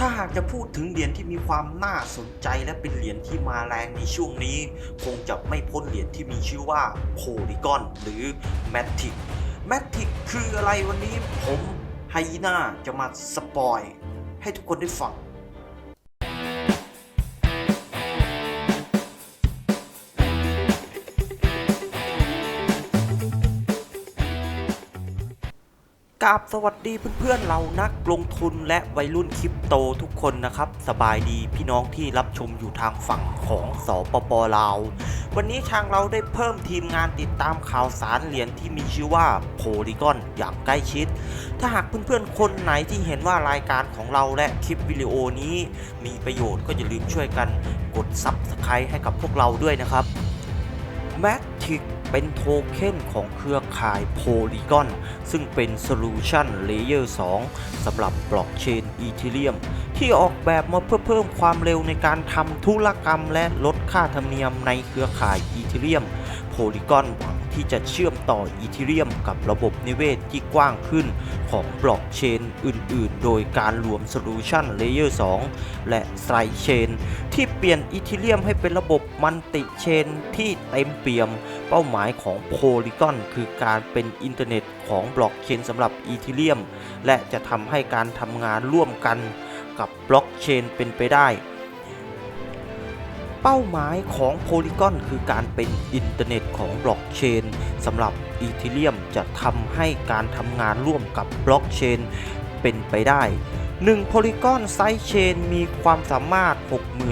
ถ้าหากจะพูดถึงเหรียญที่มีความน่าสนใจและเป็นเหรียญที่มาแรงในช่วงนี้ คงจะไม่พ้นเหรียญที่มีชื่อว่าโพลีกอนหรือ m a t i c m a t i c คืออะไรวันนี้ผมไฮยีน่าจะมาสปอย ให้ทุกคนได้ฟัง กาบสวัสดีเพื่อนๆเรานักลงทุนและวัยรุ่นคริปโตทุกคนนะครับ สบายดีพี่น้องที่รับชมอยู่ทางฝั่งของสปปลาว วันนี้ทางเราได้เพิ่มทีมงานติดตามข่าวสารเหรียญที่มีชื่อว่าโพลีกอนอย่างใกล้ชิด ถ้าหากเพื่อนๆ คนไหนที่เห็นว่ารายการของเราและคลิปวิดีโอนี้ มีประโยชน์ก็อย่าลืมช่วยกันกดซับสไครต์ให้กับพวกเราด้วยนะครับ แมททิกเป็นโทเค็นของเครือข่าย Polygon ซึ่งเป็น Solution Layer 2 สำหรับบล็อกเชน Ethereum ที่ออกแบบมาเพื่อเพิ่มความเร็วในการทำธุรกรรมและลดค่าธรรมเนียมในเครือข่าย Ethereum Polygon หวัง ที่จะเชื่อมต่อ Ethereum กับระบบนิเวศที่กว้างขึ้นของบล็อกเชนอื่นๆ โดยการรวม Solution Layer 2 และ Side Chain ที่เปลี่ยน Ethereum ให้เป็นระบบมันติเชนที่เต็มเปี่ยม เป้าหมายของ Polygon คือการเป็นอินเทอร์เน็ตของบล็อกเชนสำหรับ Ethereum และจะทำให้การทำงานร่วมกันกับบล็อกเชนเป็นไปได้ เป้าหมายของ Polygon คือการเป็นอินเทอร์เน็ตของบล็อกเชนสำหรับ Ethereum จะทำให้การทำงานร่วมกับบล็อกเชนเป็นไปได้1 Polygon Side Chain มีความสามารถ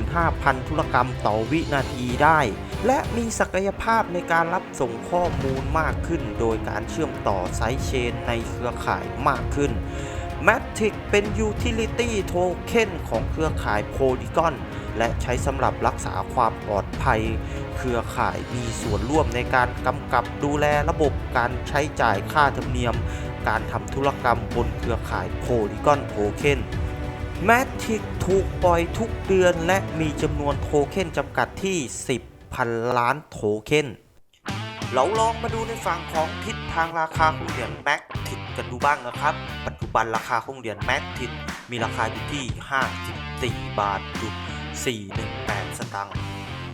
65,000 ธุรกรรมต่อวินาทีได้ และมีศักยภาพในการรับส่งข้อมูลมากขึ้น โดยการเชื่อมต่อไซด์เชนในเครือข่ายมากขึ้น Matic เป็น Utility Token ของเครือข่าย Polygon และใช้สำหรับรักษาความปลอดภัย เครือข่ายมีส่วนร่วมในการกำกับดูแลระบบการใช้จ่ายค่าธรรมเนียม การทำธุรกรรมบนเครือข่าย Polygon Token Matic ถูกปล่อยทุกเดือน และมีจำนวนโทเค็นจำกัดที่ 10พันล้านโทเค็นเราลองมาดูในฝั่งของทิศทางราคาของเหรียญแม็กทิดกันดูบ้างนะครับ ปัจจุบันราคาของเหรียญแม็กทิดมีราคาอยู่ที่ 54 บาทจุด 418 สตางค์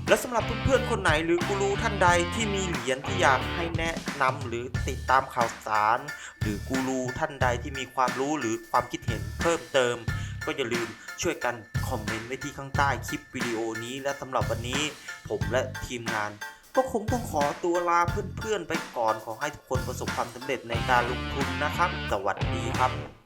และสำหรับเพื่อนๆคนไหนหรือกูรูท่านใดที่มีเหรียญที่อยากให้แนะนำหรือติดตามข่าวสาร หรือกูรูท่านใดที่มีความรู้หรือความคิดเห็นเพิ่มเติม ก็อย่าลืมช่วยกันคอมเมนต์ไว้ที่ข้างใต้คลิปวิดีโอนี้และสำหรับวันนี้ ผมและทีมงานก็คงต้องขอตัวลาเพื่อนๆไปก่อนขอให้ทุกคนประสบความสำเร็จในการลงทุนนะครับ สวัสดีครับ